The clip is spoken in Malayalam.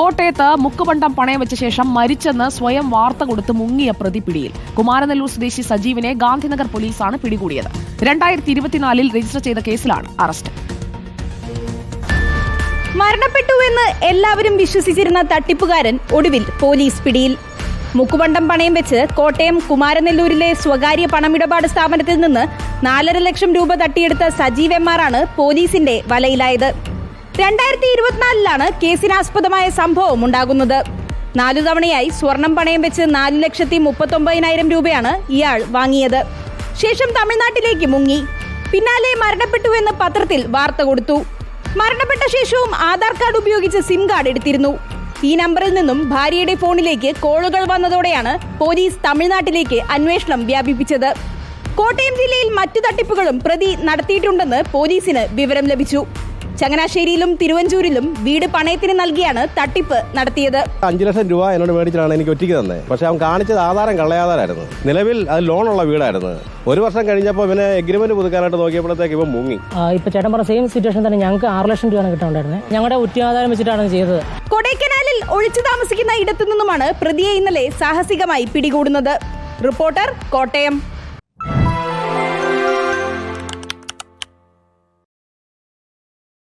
കോട്ടയത്ത് മുക്കുപണ്ടം പണയം വെച്ച ശേഷം മരിച്ചെന്ന് സ്വയം വാർത്ത കൊടുത്ത് മുങ്ങിയ പ്രതി പിടിയിൽ. കുമാരനെല്ലൂർ സ്വദേശി സജീവിനെ ഗാന്ധിനഗർ പോലീസാണ് പിടികൂടിയത്. രണ്ടായിരത്തി ഇരുപത്തിനാലിൽ രജിസ്റ്റർ ചെയ്ത കേസിലാണ് അറസ്റ്റ്. മരണപ്പെട്ടുവെന്ന് എല്ലാവരും വിശ്വസിച്ചിരുന്ന തട്ടിപ്പുകാരൻ ഒടുവിൽ പോലീസ് പിടിയിൽ. മുക്കുപണ്ടം പണയം വെച്ച് കോട്ടയം കുമാരനെല്ലൂരിലെ സ്വകാര്യ പണമിടപാട് സ്ഥാപനത്തിൽ നിന്ന് നാലര ലക്ഷം രൂപ തട്ടിയെടുത്ത സജീവ് എം ആറാണ് പോലീസിന്റെ വലയിലായത്. രണ്ടായിരത്തി ഇരുപത്തിനാലിലാണ് കേസിനാസ്പദമായ സംഭവം ഉണ്ടാകുന്നത്. നാലു തവണയായി സ്വർണം പണയം വെച്ച് നാല് ലക്ഷത്തി മുപ്പത്തൊമ്പതിനായിരം രൂപയാണ് ഇയാൾ വാങ്ങിയത്. ശേഷം തമിഴ്നാട്ടിലേക്ക് മുങ്ങി. പിന്നാലെ മരണപ്പെട്ടു മരണപ്പെട്ടുവെന്ന് പത്രത്തിൽ വാർത്ത കൊടുത്തു. മരണപ്പെട്ട ശേഷവും ആധാർ കാർഡ് ഉപയോഗിച്ച് സിം കാർഡ് എടുത്തിരുന്നു. ഈ നമ്പറിൽ നിന്നും ഭാര്യയുടെ ഫോണിലേക്ക് കോളുകൾ വന്നതോടെയാണ് പോലീസ് തമിഴ്നാട്ടിലേക്ക് അന്വേഷണം വ്യാപിപ്പിച്ചത്. കോട്ടയം ജില്ലയിൽ മറ്റു തട്ടിപ്പുകളും പ്രതി നടത്തിയിട്ടുണ്ടെന്ന് പോലീസിന് വിവരം ലഭിച്ചു. ചങ്ങനാശ്ശേരിയിലും തിരുവഞ്ചൂരിലും വീട് പണയത്തിന് നൽകിയാണ് തട്ടിപ്പ് നടത്തിയത്. അഞ്ചു ലക്ഷം രൂപ എന്നോട് മേടിച്ചിട്ടാണ് എനിക്ക് ഒറ്റയ്ക്ക് തന്നെ. പക്ഷെ അവൻ കാണിച്ചത് ആധാരം കള്ളയാധാരായിരുന്നു. നിലവിൽ അത് ലോണുള്ള വീടായിരുന്നു. ഒരു വർഷം കഴിഞ്ഞപ്പോൾ ഇവനെ എഗ്രിമെന്റ് പുതുക്കാനായിട്ട് നോക്കിയപ്പോഴത്തേക്ക് ഇവൻ മുങ്ങി. ഇപ്പൊ ചേട്ടൻ പറഞ്ഞ സെയിം സിറ്റുവേഷൻ തന്നെ ഞങ്ങൾക്ക് ആറ് ലക്ഷം രൂപയാണ് കിട്ടാണ്ടായിരുന്നത് ഞങ്ങളുടെ ഉറ്റാധാരം വെച്ചിട്ടാണ് ചെയ്തത്. കൊടൈക്കനാലിൽ ഒളിച്ചു താമസിക്കുന്ന ഇടത്തു നിന്നുമാണ് പ്രതിയെ ഇന്നലെ സാഹസികമായി പിടികൂടുന്നത്. റിപ്പോർട്ടർ കോട്ടയം.